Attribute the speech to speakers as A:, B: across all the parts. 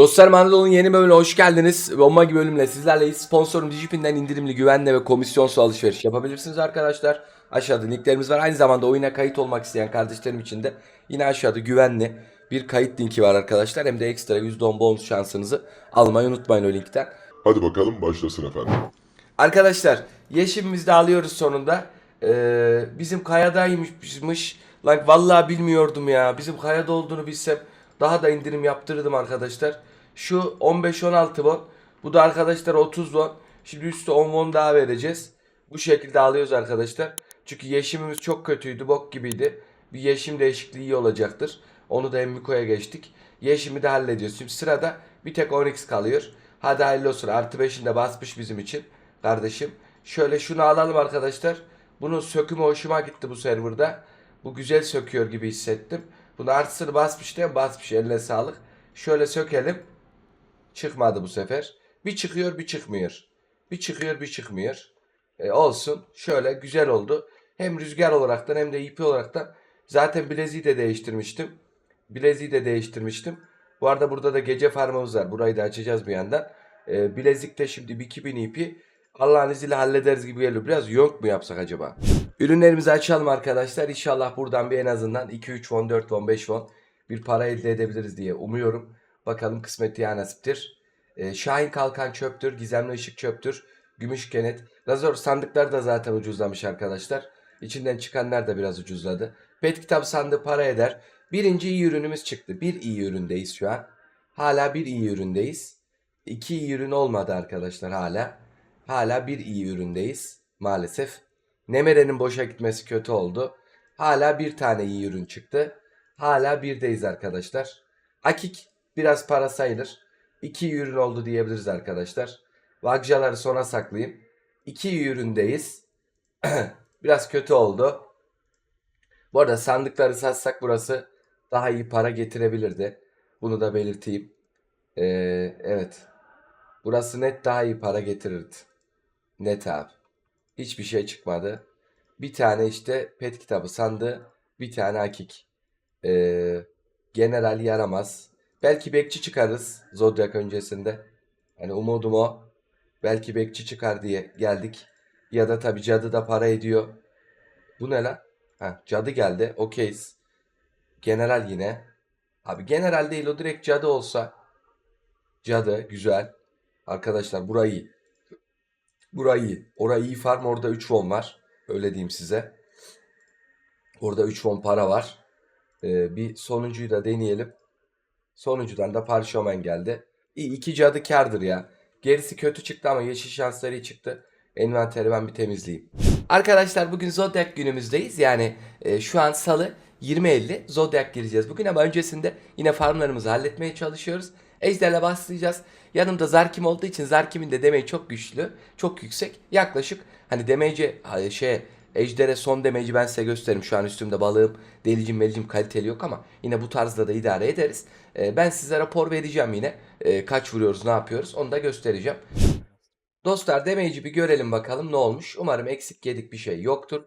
A: Dostlarım Anadolu'nun yeni bölümüne hoş geldiniz. Bomba gibi bölümle sizlerleyiz. Sponsorum Digipin'den indirimli güvenli ve komisyonsuz alışveriş yapabilirsiniz arkadaşlar. Aşağıda linklerimiz var. Aynı zamanda oyuna kayıt olmak isteyen kardeşlerim için de yine aşağıda güvenli bir kayıt linki var arkadaşlar. Hem de ekstra %10 bonus şansınızı almayı unutmayın o linkten.
B: Hadi bakalım başlasın efendim.
A: Arkadaşlar yeşimimizi de alıyoruz sonunda. Ee, bizim kayadaymış. Lan vallahi bilmiyordum ya. Bizim kayada olduğunu bilsem daha da indirim yaptırırdım arkadaşlar. Şu 15-16 won. Bu da arkadaşlar 30 won. Şimdi üstü 10 won daha vereceğiz. Bu şekilde alıyoruz arkadaşlar. Çünkü yeşimimiz çok kötüydü. Bok gibiydi. Bir yeşim değişikliği iyi olacaktır. Onu da Emmiko'ya geçtik. Yeşimi de hallediyoruz. Şimdi sırada bir tek Onyx kalıyor. Hadi hayırlı olsun. Artı 5'ini de basmış bizim için. Kardeşim. Şöyle şunu alalım arkadaşlar. Bunun sökümü hoşuma gitti bu serverda. Bu güzel söküyor gibi hissettim. Bunu artısını basmış diye basmış. Eline sağlık. Şöyle sökelim. Çıkmadı bu sefer. Bir çıkıyor bir çıkmıyor. Bir çıkıyor bir çıkmıyor. E, olsun. Şöyle güzel oldu. Hem rüzgar olaraktan hem de ip olaraktan. Zaten bileziği de değiştirmiştim. Bileziği de değiştirmiştim. Bu arada burada da gece farmımız var. Burayı da açacağız bir yandan. E, bilezikte şimdi bir 2000 ipi Allah'ın izniyle hallederiz gibi geliyor. Biraz yok mu yapsak acaba? Ürünlerimizi açalım arkadaşlar. İnşallah buradan bir en azından 2, 3 won, 4 won, 5 won bir para elde edebiliriz diye umuyorum. Bakalım kısmet ya nasiptir. Ee, Şahin Kalkan çöptür. Gizemli ışık çöptür. Gümüş kenet. Razor sandıklar da zaten ucuzlamış arkadaşlar. İçinden çıkanlar da biraz ucuzladı. Pet kitap sandığı para eder. Birinci iyi ürünümüz çıktı. Bir iyi üründeyiz şu an. Hala bir iyi üründeyiz. İki iyi ürün olmadı arkadaşlar hala. Hala bir iyi üründeyiz maalesef. Nemere'nin boşa gitmesi kötü oldu. Hala bir tane iyi ürün çıktı. Hala birdeyiz arkadaşlar. Akik biraz para sayılır. İki iyi ürün oldu diyebiliriz arkadaşlar. Vagjaları sona saklayayım. İki iyi üründeyiz. biraz kötü oldu. Bu arada sandıkları satsak burası daha iyi para getirebilirdi. Bunu da belirteyim. Ee, evet. Burası net daha iyi para getirirdi. Net abi. Hiçbir şey çıkmadı. Bir tane işte pet kitabı sandı. Bir tane hakik. Ee, general yaramaz. Belki bekçi çıkarız Zodiac öncesinde. Hani umudum o. Belki bekçi çıkar diye geldik. Ya da tabi cadı da para ediyor. Bu ne lan? Ha, cadı geldi. Okeyiz. General yine. Abi general değil o direkt cadı olsa. Cadı güzel. Arkadaşlar burayı iyi. Burayı iyi. Orayı iyi farm orada 3 won var. Öyle diyeyim size. Orada 3 won para var. Ee, bir sonuncuyu da deneyelim. Sonuncudan da parşömen geldi. İyi iki cadı kardır ya. Gerisi kötü çıktı ama yeşil şansları iyi çıktı. Envanteri ben bir temizleyeyim. Arkadaşlar bugün Zodiac günümüzdeyiz. Yani e, şu an salı 20.50 Zodiac gireceğiz bugün ama öncesinde yine farmlarımızı halletmeye çalışıyoruz. Ejder'le başlayacağız. Yanımda Zarkim olduğu için Zarkim'in de demeyi çok güçlü, çok yüksek. Yaklaşık hani demeci şey Ejder'e son demeci ben size gösteririm. Şu an üstümde balığım, delicim, melicim kaliteli yok ama yine bu tarzda da idare ederiz. Ee, ben size rapor vereceğim yine. Ee, kaç vuruyoruz, ne yapıyoruz onu da göstereceğim. Dostlar demeyici bir görelim bakalım ne olmuş. Umarım eksik yedik bir şey yoktur.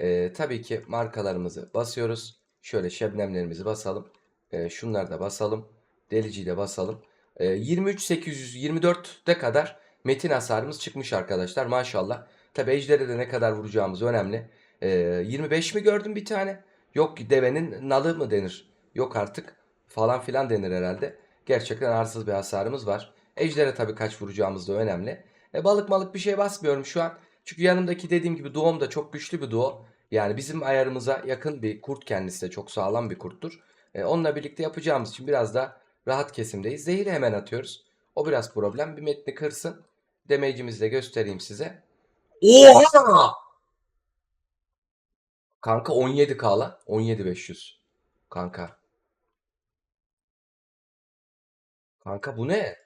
A: Ee, tabii ki markalarımızı basıyoruz. Şöyle şebnemlerimizi basalım. Ee, şunları da basalım. Deliciyi de basalım. Ee, 23.824'te kadar metin hasarımız çıkmış arkadaşlar maşallah. Tabi ejdere de ne kadar vuracağımız önemli. Ee, 25 mi gördüm bir tane? Yok devenin nalı mı denir? Yok artık falan filan denir herhalde. Gerçekten arsız bir hasarımız var. Ejdere tabi kaç vuracağımız da önemli. E, balık malık bir şey basmıyorum şu an. Çünkü yanımdaki dediğim gibi duom da çok güçlü bir duo. Yani bizim ayarımıza yakın bir kurt kendisi de çok sağlam bir kurttur. E, onunla birlikte yapacağımız için biraz da rahat kesimdeyiz. Zehiri hemen atıyoruz. O biraz problem. Bir metni kırsın. Demeyicimizi de göstereyim size. Oha! Kanka 17 kala. 17500. Kanka. Kanka bu ne?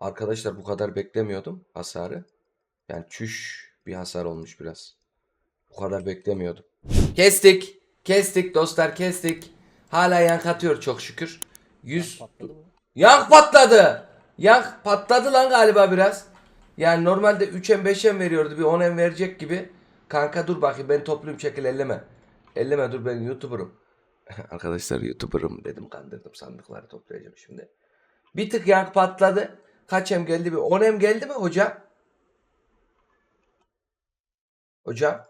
A: Arkadaşlar bu kadar beklemiyordum hasarı. Yani çüş bir hasar olmuş biraz. Bu kadar beklemiyordum. Kestik. Kestik dostlar kestik. Hala yank atıyor çok şükür. 100 Yank patladı. Yank patladı lan galiba biraz. Yani normalde 3M 5M veriyordu. Bir 10M verecek gibi. Kanka dur bakayım ben topluyum çekil elleme. Elleme dur ben YouTuber'ım. Arkadaşlar YouTuber'ım dedim kandırdım sandıkları toplayacağım şimdi. Bir tık yak patladı. Kaç em geldi? Bir 10 em geldi mi hocam? Hocam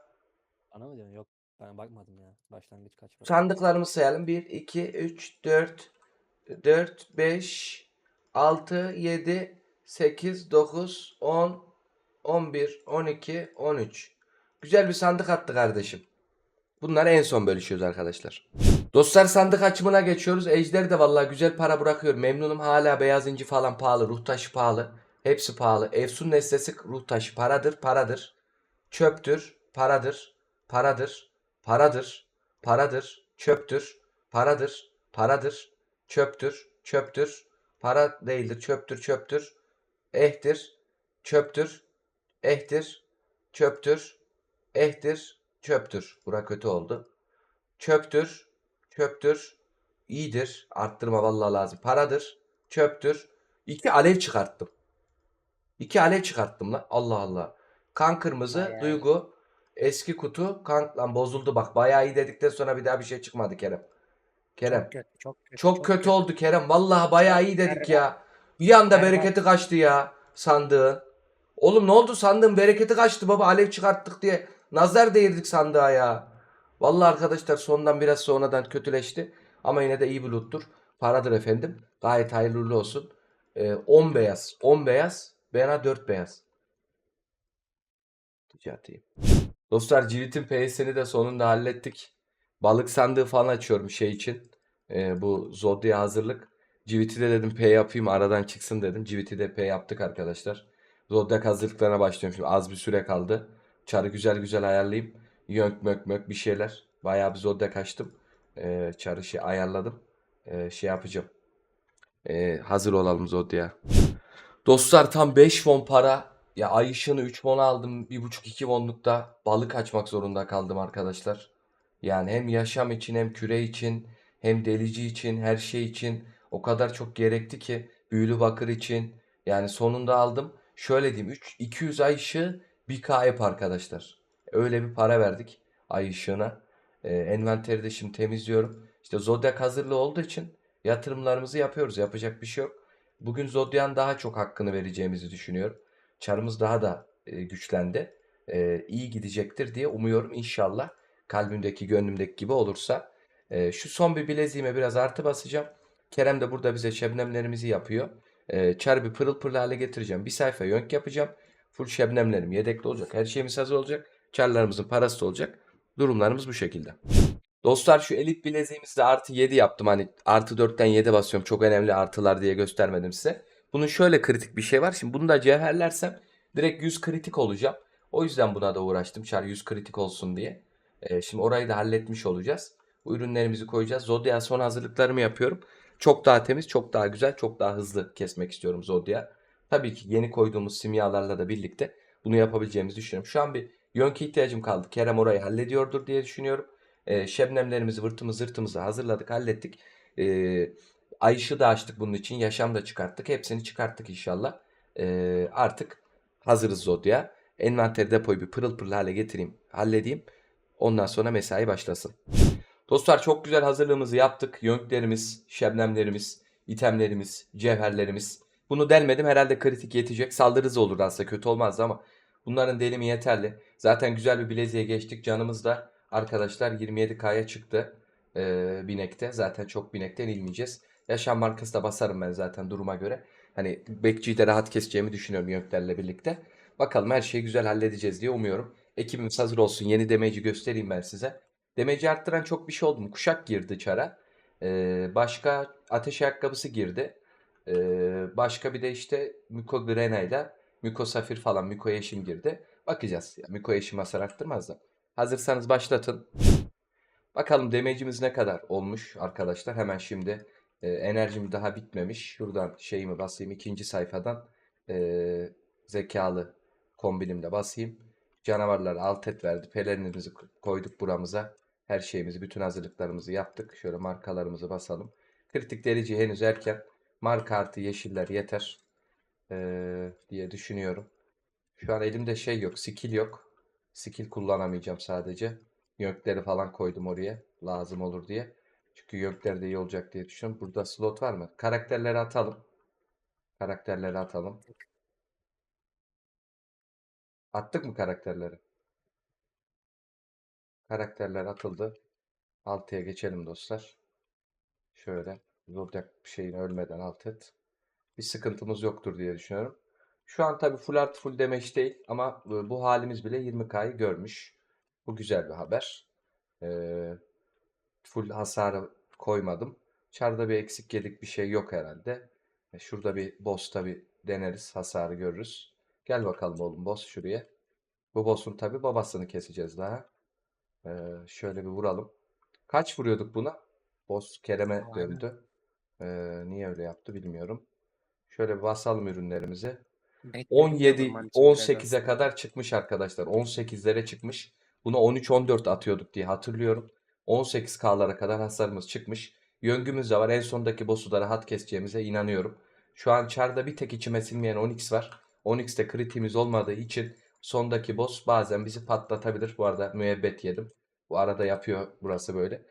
C: Bana mı diyorsun? Yok ben bakmadım ya. Başlangıç kaç var?
A: sandıklarımızı sayalım. 1, 2, 3, 4, 4, 5, 6, 7, 8, 9, 10, 11, 12, 13. Güzel bir sandık attı kardeşim. Bunları en son bölüşüyoruz arkadaşlar. Dostlar sandık açımına geçiyoruz. Ejder de vallahi güzel para bırakıyor. Memnunum. Hala beyaz inci falan pahalı. Ruh taşı pahalı. Hepsi pahalı. Efsun nesnesi ruh taşı paradır. Paradır. Çöptür. Paradır. Paradır. Paradır. Paradır. Çöptür. Paradır. Paradır. Çöptür. Çöptür. Para değildir. Çöptür. Çöptür. Ehtir. Çöptür. Ehtir. Çöptür. Ehtir. Çöptür. Bura kötü oldu. Çöptür. Çöptür. İyidir. Arttırma vallahi lazım. Paradır. Çöptür. İki alev çıkarttım. İki alev çıkarttım lan. Allah Allah. Kan kırmızı.
C: Bayağı.
A: Duygu. Eski kutu. Kan lan bozuldu bak. Bayağı iyi dedikten sonra bir daha bir şey çıkmadı Kerem. Kerem.
C: Çok kötü, çok kötü.
A: Çok kötü oldu Kerem. Vallahi bayağı iyi dedik ya. Bir anda bereketi kaçtı ya sandığın. Oğlum ne oldu sandığın bereketi kaçtı baba alev çıkarttık diye. Nazar değirdik sandığa ya. Vallahi arkadaşlar sondan biraz sonradan kötüleşti. Ama yine de iyi bir loot'tur. Paradır efendim. Gayet hayırlı olsun. Ee, 10 beyaz. 10 beyaz. Bana 4 beyaz. Rica edeyim. Dostlar Civit'in PS'ini de sonunda hallettik. Balık sandığı falan açıyorum şey için. Ee, bu Zodya hazırlık. Civit'i de dedim P yapayım aradan çıksın dedim. Civit'i de P yaptık arkadaşlar. Zodyak hazırlıklarına başlıyorum şimdi. Az bir süre kaldı. Çarı güzel güzel ayarlayayım. Yönk mök mök bir şeyler. Bayağı bir Zodyak açtım. Ee, çarı şey ayarladım. Ee, şey yapacağım. Ee, hazır olalım Zodya. Dostlar tam 5 won para. Ya ay ışığını 3 won aldım. 1,5-2 wonlukta balık açmak zorunda kaldım arkadaşlar. Yani hem yaşam için hem küre için hem delici için her şey için o kadar çok gerekti ki büyülü bakır için yani sonunda aldım. Şöyle diyeyim 3 200 ay ışığı 1K app arkadaşlar. Öyle bir para verdik ay ışığına. Ee, envanteri de şimdi temizliyorum. İşte Zodiac hazırlığı olduğu için yatırımlarımızı yapıyoruz. Yapacak bir şey yok. Bugün Zodiac'ın daha çok hakkını vereceğimizi düşünüyorum. Çarımız daha da e, güçlendi. E, iyi gidecektir diye umuyorum inşallah. Kalbimdeki, gönlümdeki gibi olursa. E, şu son bir bileziğime biraz artı basacağım. Kerem de burada bize şebnemlerimizi yapıyor. E, çarı bir pırıl pırıl hale getireceğim. Bir sayfa yönk yapacağım. Full şebnemlerim yedekli olacak. Her şeyimiz hazır olacak. Çarlarımızın parası da olacak. Durumlarımız bu şekilde. Dostlar şu elit bileziğimizde artı 7 yaptım. Hani artı 4'ten 7 basıyorum. Çok önemli artılar diye göstermedim size. Bunun şöyle kritik bir şey var. Şimdi bunu da cevherlersem direkt 100 kritik olacağım. O yüzden buna da uğraştım. Çar 100 kritik olsun diye. Ee, şimdi orayı da halletmiş olacağız. Ürünlerimizi koyacağız. Zodiac son hazırlıklarımı yapıyorum. Çok daha temiz, çok daha güzel, çok daha hızlı kesmek istiyorum Zodiac. Tabii ki yeni koyduğumuz simyalarla da birlikte bunu yapabileceğimizi düşünüyorum. Şu an bir yönke ihtiyacım kaldı. Kerem orayı hallediyordur diye düşünüyorum. Ee, şebnemlerimizi, vırtımızı, zırtımızı hazırladık, hallettik. Ee, ay da açtık bunun için. Yaşam da çıkarttık. Hepsini çıkarttık inşallah. Ee, artık hazırız Zodiac'a. Envanter depoyu bir pırıl pırıl hale getireyim, halledeyim. Ondan sonra mesai başlasın. Dostlar çok güzel hazırlığımızı yaptık. Yönklerimiz, şebnemlerimiz, itemlerimiz, cevherlerimiz. Bunu delmedim herhalde kritik yetecek. Saldırız olur aslında kötü olmazdı ama bunların delimi yeterli. Zaten güzel bir bileziğe geçtik. Canımız da arkadaşlar 27K'ya çıktı. Ee, binekte. Zaten çok binekten inmeyeceğiz. Yaşam markası da basarım ben zaten duruma göre. Hani bekçiyi de rahat keseceğimi düşünüyorum yönklerle birlikte. Bakalım her şeyi güzel halledeceğiz diye umuyorum. Ekibimiz hazır olsun. Yeni demeci göstereyim ben size. Demeci arttıran çok bir şey oldu mu? Kuşak girdi çara. Ee, başka ateş ayakkabısı girdi. Ee, başka bir de işte Miko Grena ile Miko Safir falan Miko Yeşim girdi. Bakacağız. Ya, Miko Yeşim hasar arttırmaz da. Hazırsanız başlatın. Bakalım demecimiz ne kadar olmuş arkadaşlar. Hemen şimdi e, enerjim daha bitmemiş. Şuradan şeyimi basayım. ikinci sayfadan e, zekalı kombinimle basayım. Canavarlar alt et verdi. Pelerinimizi koyduk buramıza. Her şeyimizi, bütün hazırlıklarımızı yaptık. Şöyle markalarımızı basalım. Kritik derece henüz erken. Marka artı yeşiller yeter. Ee, diye düşünüyorum. Şu an elimde şey yok. Skill yok. Skill kullanamayacağım sadece. Yönkleri falan koydum oraya. Lazım olur diye. Çünkü gökler de iyi olacak diye düşünüyorum. Burada slot var mı? Karakterleri atalım. Karakterleri atalım. Attık mı karakterleri? Karakterler atıldı. 6'ya geçelim dostlar. Şöyle. Zodiac bir şeyin ölmeden alt et. Bir sıkıntımız yoktur diye düşünüyorum. Şu an tabii full art full damage değil ama bu bu halimiz bile 20k'yı görmüş. Bu güzel bir haber. Ee, full hasarı koymadım. Çarda bir eksik yedik bir şey yok herhalde. E, Şurada bir boss'ta bir deneriz. Hasarı görürüz. Gel bakalım oğlum boss şuraya. Bu boss'un tabii babasını keseceğiz daha. Ee, şöyle bir vuralım. Kaç vuruyorduk buna? Boss Kerem'e
C: Aynen.
A: döndü. Ee, niye öyle yaptı bilmiyorum. Şöyle bir basalım ürünlerimizi.
D: Bekledik
A: 17
D: o zaman için biraz
A: 18'e
D: aslında.
A: kadar çıkmış arkadaşlar. 18'lere çıkmış. Buna 13 14 atıyorduk diye hatırlıyorum. 18K'lara kadar hasarımız çıkmış. Yöngümüz de var. En sondaki boss'u da rahat keseceğimize inanıyorum. Şu an çarda bir tek içime sinmeyen Onyx var. Onyx'te kritiğimiz olmadığı için sondaki boss bazen bizi patlatabilir. Bu arada müebbet yedim. Bu arada yapıyor burası böyle.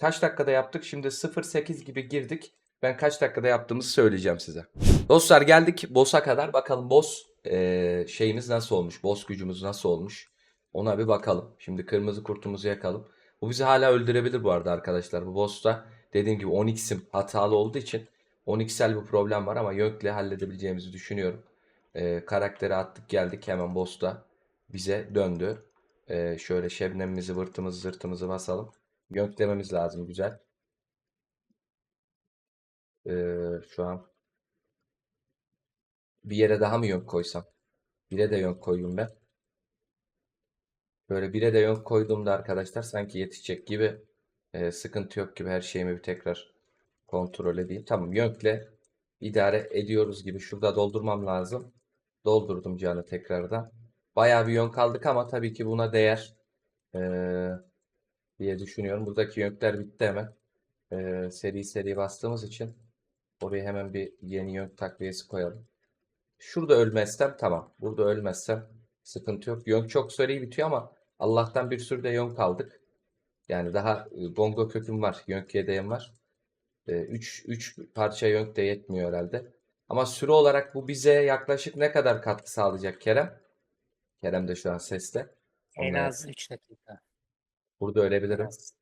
A: Kaç dakikada yaptık? Şimdi 08 gibi girdik. Ben kaç dakikada yaptığımızı söyleyeceğim size. Dostlar geldik boss'a kadar. Bakalım boss eee, şeyimiz nasıl olmuş? Boss gücümüz nasıl olmuş? Ona bir bakalım. Şimdi kırmızı kurtumuzu yakalım. Bu bizi hala öldürebilir bu arada arkadaşlar. Bu boss'ta dediğim gibi 10x'im hatalı olduğu için 10x'el bir problem var ama Yönk'le halledebileceğimizi düşünüyorum. Eee karakteri attık geldik hemen boss'ta bize döndü. Eee, şöyle şebnemimizi vırtımızı zırtımızı basalım. Yönk dememiz lazım güzel. Eee, şu an bir yere daha mı yönk koysam? Bire de yönk koyayım ben. Böyle bire de yönk koyduğumda arkadaşlar sanki yetişecek gibi e, sıkıntı yok gibi her şeyimi bir tekrar kontrol edeyim. Tamam yönkle idare ediyoruz gibi. Şurada doldurmam lazım. Doldurdum canı tekrardan. Bayağı bir yönk aldık ama tabii ki buna değer e, diye düşünüyorum. Buradaki yönkler bitti hemen. E, seri seri bastığımız için oraya hemen bir yeni yönk takviyesi koyalım. Şurada ölmezsem tamam. Burada ölmezsem sıkıntı yok. Yonk çok seri bitiyor ama Allah'tan bir sürü de yonk aldık. Yani daha bongo köküm var. Yonk yedeğim var. 3 3 parça yonk de yetmiyor herhalde. Ama süre olarak bu bize yaklaşık ne kadar katkı sağlayacak Kerem? Kerem de şu an seste.
D: En az 3 dakika.
A: burada ölebilirim.
D: az.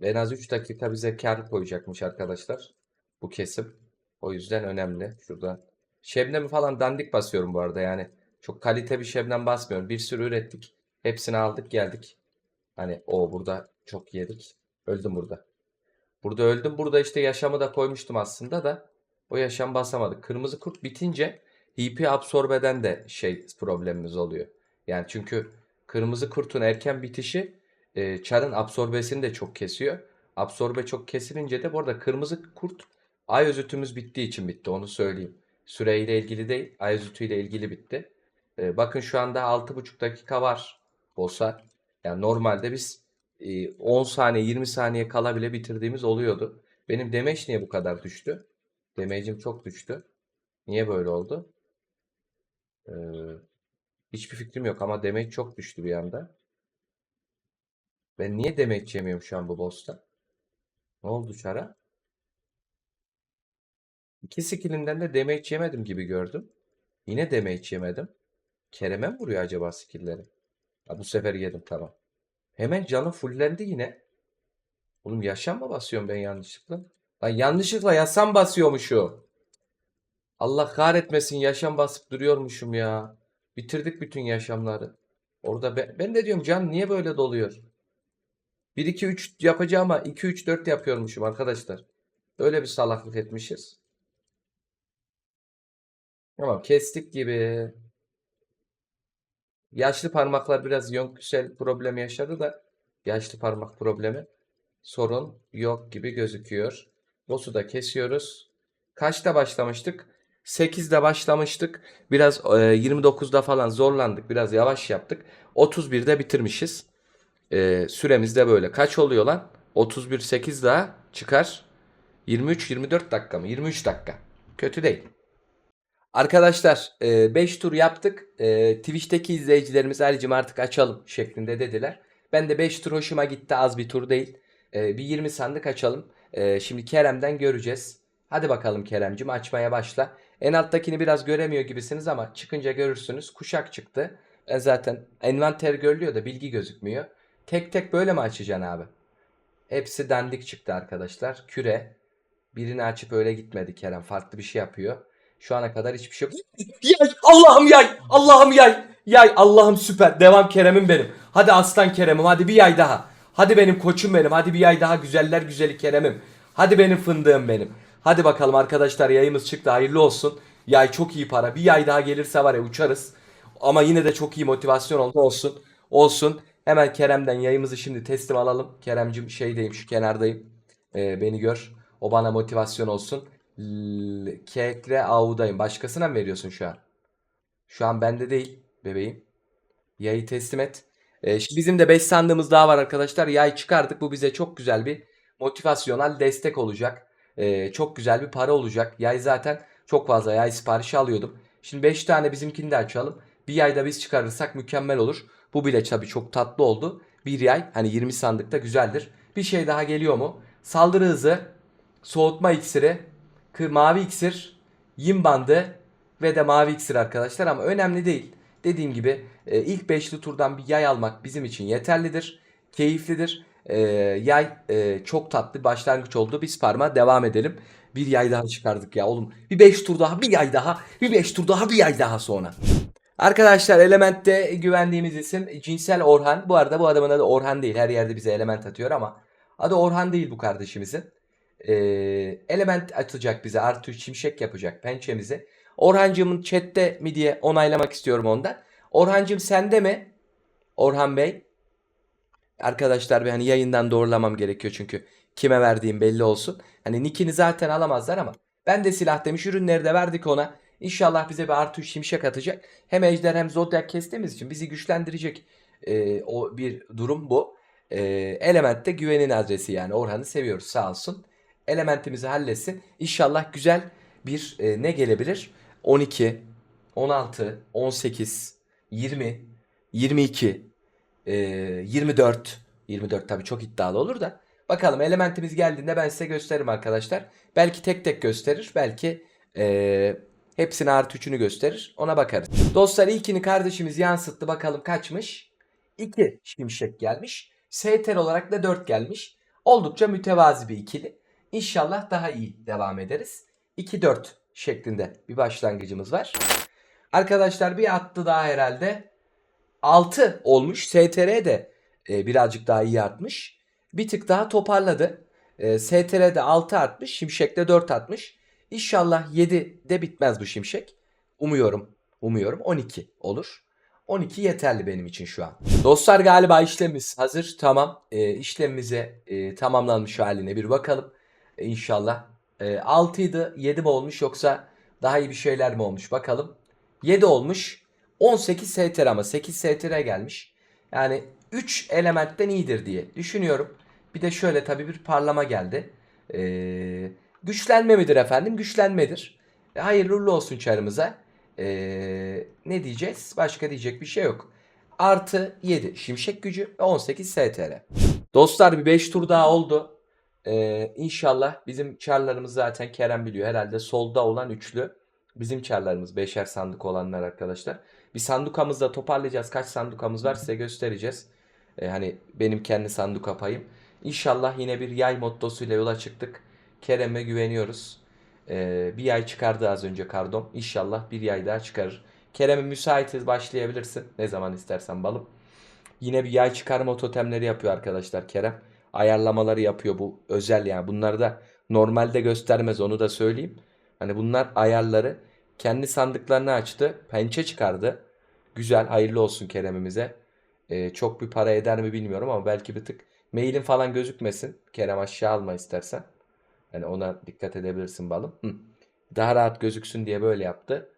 A: En az 3 dakika bize kar koyacakmış arkadaşlar. Bu kesim. O yüzden önemli. Şuradan. Şebnemi falan dandik basıyorum bu arada yani. Çok kalite bir şebnem basmıyorum. Bir sürü ürettik. Hepsini aldık geldik. Hani o burada çok yedik. Öldüm burada. Burada öldüm. Burada işte yaşamı da koymuştum aslında da. O yaşam basamadık. Kırmızı kurt bitince HP absorbeden de şey problemimiz oluyor. Yani çünkü kırmızı kurtun erken bitişi e, çarın absorbesini de çok kesiyor. Absorbe çok kesilince de bu arada kırmızı kurt ay özütümüz bittiği için bitti onu söyleyeyim. Süreyle ilgili değil ay özütüyle ilgili bitti. E, bakın şu anda 6,5 dakika var boss'a. Yani normalde biz e, 10 saniye 20 saniye kala bile bitirdiğimiz oluyordu. Benim damage niye bu kadar düştü? Damage'im çok düştü. Niye böyle oldu? Ee, hiçbir fikrim yok ama damage çok düştü bir anda. Ben niye damage yemiyorum şu an bu boss'ta? Ne oldu çara? İki skillinden de damage yemedim gibi gördüm. Yine damage yemedim. Kerem'e mi vuruyor acaba skill'leri? Ha, bu sefer yedim tamam. Hemen canı fullendi yine. Oğlum yaşam mı basıyorum ben yanlışlıkla? Lan yanlışlıkla yaşam basıyormuşum. Allah kahretmesin yaşam basıp duruyormuşum ya. Bitirdik bütün yaşamları. Orada ben, ben de diyorum can niye böyle doluyor? 1 2 3 yapacağım ama 2 3 4 yapıyormuşum arkadaşlar. Öyle bir salaklık etmişiz. Tamam kestik gibi. Yaşlı parmaklar biraz yönküsel problem yaşadı da yaşlı parmak problemi sorun yok gibi gözüküyor. Boss'u da kesiyoruz. Kaçta başlamıştık? 8'de başlamıştık. Biraz e, 29'da falan zorlandık. Biraz yavaş yaptık. 31'de bitirmişiz. E, süremiz de böyle. Kaç oluyor lan? 31 8 daha çıkar. 23 24 dakika mı? 23 dakika. Kötü değil. Arkadaşlar 5 tur yaptık. E, Twitch'teki izleyicilerimiz Ali'cim artık açalım şeklinde dediler. Ben de 5 tur hoşuma gitti az bir tur değil. Ee, bir 20 sandık açalım. Ee, şimdi Kerem'den göreceğiz. Hadi bakalım Keremcim açmaya başla. En alttakini biraz göremiyor gibisiniz ama çıkınca görürsünüz. Kuşak çıktı. Ben zaten envanter görülüyor da bilgi gözükmüyor. Tek tek böyle mi açacaksın abi? Hepsi dandik çıktı arkadaşlar. Küre. Birini açıp öyle gitmedi Kerem. Farklı bir şey yapıyor. Şu ana kadar hiçbir şey yok. Yay! Allah'ım yay! Allah'ım yay! Yay! Allah'ım süper. Devam Kerem'im benim. Hadi aslan Kerem'im. Hadi bir yay daha. Hadi benim koçum benim. Hadi bir yay daha güzeller güzeli Kerem'im. Hadi benim fındığım benim. Hadi bakalım arkadaşlar yayımız çıktı. Hayırlı olsun. Yay çok iyi para. Bir yay daha gelirse var ya uçarız. Ama yine de çok iyi motivasyon oldu. Olsun. Olsun. Hemen Kerem'den yayımızı şimdi teslim alalım. Kerem'cim şeydeyim şu kenardayım. Ee, beni gör. O bana motivasyon olsun. Kekre Avu'dayım. Başkasına mı veriyorsun şu an? Şu an bende değil bebeğim. Yayı teslim et. Şimdi bizim de 5 sandığımız daha var arkadaşlar. Yay çıkardık. Bu bize çok güzel bir motivasyonel destek olacak. Ee, çok güzel bir para olacak. Yay zaten çok fazla yay siparişi alıyordum. Şimdi 5 tane bizimkini de açalım. Bir yayda biz çıkarırsak mükemmel olur. Bu bile tabii çok tatlı oldu. Bir yay hani 20 sandıkta güzeldir. Bir şey daha geliyor mu? Saldırı hızı, soğutma iksiri, kı- mavi iksir, yin bandı ve de mavi iksir arkadaşlar ama önemli değil. Dediğim gibi e, ilk beşli turdan bir yay almak bizim için yeterlidir. Keyiflidir. E, yay e, çok tatlı başlangıç oldu. Biz parmağa devam edelim. Bir yay daha çıkardık ya oğlum. Bir 5 tur daha, bir yay daha, bir 5 tur daha, bir yay daha sonra. Arkadaşlar Element'te güvendiğimiz isim Cinsel Orhan. Bu arada bu adamın adı Orhan değil. Her yerde bize Element atıyor ama adı Orhan değil bu kardeşimizin. Ee, element atacak bize. Artı 3 şimşek yapacak pençemizi. Orhancığımın chatte mi diye onaylamak istiyorum ondan. Orhancığım sende mi? Orhan Bey. Arkadaşlar bir hani yayından doğrulamam gerekiyor çünkü kime verdiğim belli olsun. Hani nickini zaten alamazlar ama ben de silah demiş ürünleri de verdik ona. İnşallah bize bir artı 3 şimşek atacak. Hem ejder hem zodyak kestiğimiz için bizi güçlendirecek e, o bir durum bu. E, Element'te güvenin adresi yani Orhan'ı seviyoruz sağ olsun. Elementimizi halletsin. İnşallah güzel bir e, ne gelebilir? 12, 16, 18, 20, 22, e, 24. 24 tabii çok iddialı olur da. Bakalım elementimiz geldiğinde ben size gösteririm arkadaşlar. Belki tek tek gösterir. Belki e, hepsini artı üçünü gösterir. Ona bakarız. Dostlar ilkini kardeşimiz yansıttı. Bakalım kaçmış? 2 şimşek gelmiş. STR olarak da 4 gelmiş. Oldukça mütevazi bir ikili. İnşallah daha iyi devam ederiz. 2-4 şeklinde bir başlangıcımız var. Arkadaşlar bir attı daha herhalde. 6 olmuş. STR de e, birazcık daha iyi artmış. Bir tık daha toparladı. E, STR'de 6 artmış. Şimşek'te 4 artmış. İnşallah 7 de bitmez bu şimşek. Umuyorum. Umuyorum 12 olur. 12 yeterli benim için şu an. Dostlar galiba işlemimiz hazır. Tamam. E, işlemimize e, tamamlanmış haline bir bakalım. E, inşallah. E, 6 idi 7 mi olmuş yoksa daha iyi bir şeyler mi olmuş bakalım. 7 olmuş. 18 STR ama 8 STR gelmiş. Yani 3 elementten iyidir diye düşünüyorum. Bir de şöyle tabii bir parlama geldi. Ee, güçlenme midir efendim? Güçlenmedir. E, hayırlı uğurlu olsun çarımıza. Ee, ne diyeceğiz? Başka diyecek bir şey yok. Artı 7 şimşek gücü ve 18 STR. Dostlar bir 5 tur daha oldu. Ee, inşallah bizim çarlarımız zaten Kerem biliyor. Herhalde solda olan üçlü. Bizim çarlarımız beşer sandık olanlar arkadaşlar. Bir sandukamızda toparlayacağız. Kaç sandukamız var size göstereceğiz. Ee, hani benim kendi sanduka payım. İnşallah yine bir yay mottosuyla yola çıktık. Kerem'e güveniyoruz. Ee, bir yay çıkardı az önce Kardom. İnşallah bir yay daha çıkarır. Kerem'e müsaitiz başlayabilirsin. Ne zaman istersen balım. Yine bir yay çıkarma totemleri yapıyor arkadaşlar Kerem. Ayarlamaları yapıyor bu özel yani. Bunları da normalde göstermez onu da söyleyeyim. Hani bunlar ayarları. Kendi sandıklarını açtı. Pençe çıkardı. Güzel hayırlı olsun Kerem'imize. Ee, çok bir para eder mi bilmiyorum ama belki bir tık mailin falan gözükmesin. Kerem aşağı alma istersen. Hani ona dikkat edebilirsin balım. Hı. Daha rahat gözüksün diye böyle yaptı.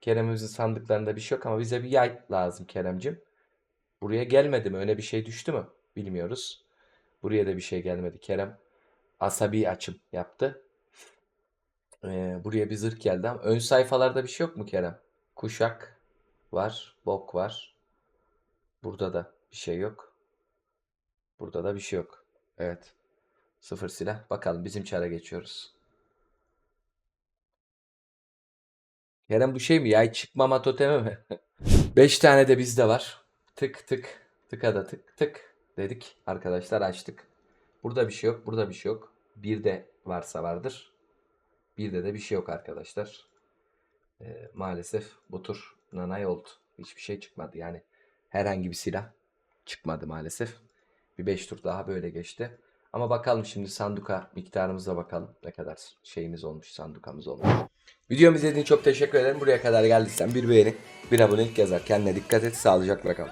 A: Kerem'imizin sandıklarında bir şey yok ama bize bir yay lazım Kerem'cim. Buraya gelmedi mi? Öne bir şey düştü mü? Bilmiyoruz. Buraya da bir şey gelmedi. Kerem asabi açım yaptı. Ee, buraya bir zırh geldi ama ön sayfalarda bir şey yok mu Kerem? Kuşak var, bok var. Burada da bir şey yok. Burada da bir şey yok. Evet. Sıfır silah. Bakalım bizim çara geçiyoruz. Kerem bu şey mi ya? Çıkmama totemi mi? 5 tane de bizde var. Tık tık. Tıka da tık tık dedik. Arkadaşlar açtık. Burada bir şey yok. Burada bir şey yok. Bir de varsa vardır. Bir de de bir şey yok arkadaşlar. Ee, maalesef bu tur nanay oldu. Hiçbir şey çıkmadı. Yani herhangi bir silah çıkmadı maalesef. Bir 5 tur daha böyle geçti. Ama bakalım şimdi sanduka miktarımıza bakalım. Ne kadar şeyimiz olmuş, sandukamız olmuş. Videomu izlediğin çok teşekkür ederim. Buraya kadar geldiysen bir beğeni, bir abonelik yazar. Kendine dikkat et, sağlıcakla kal.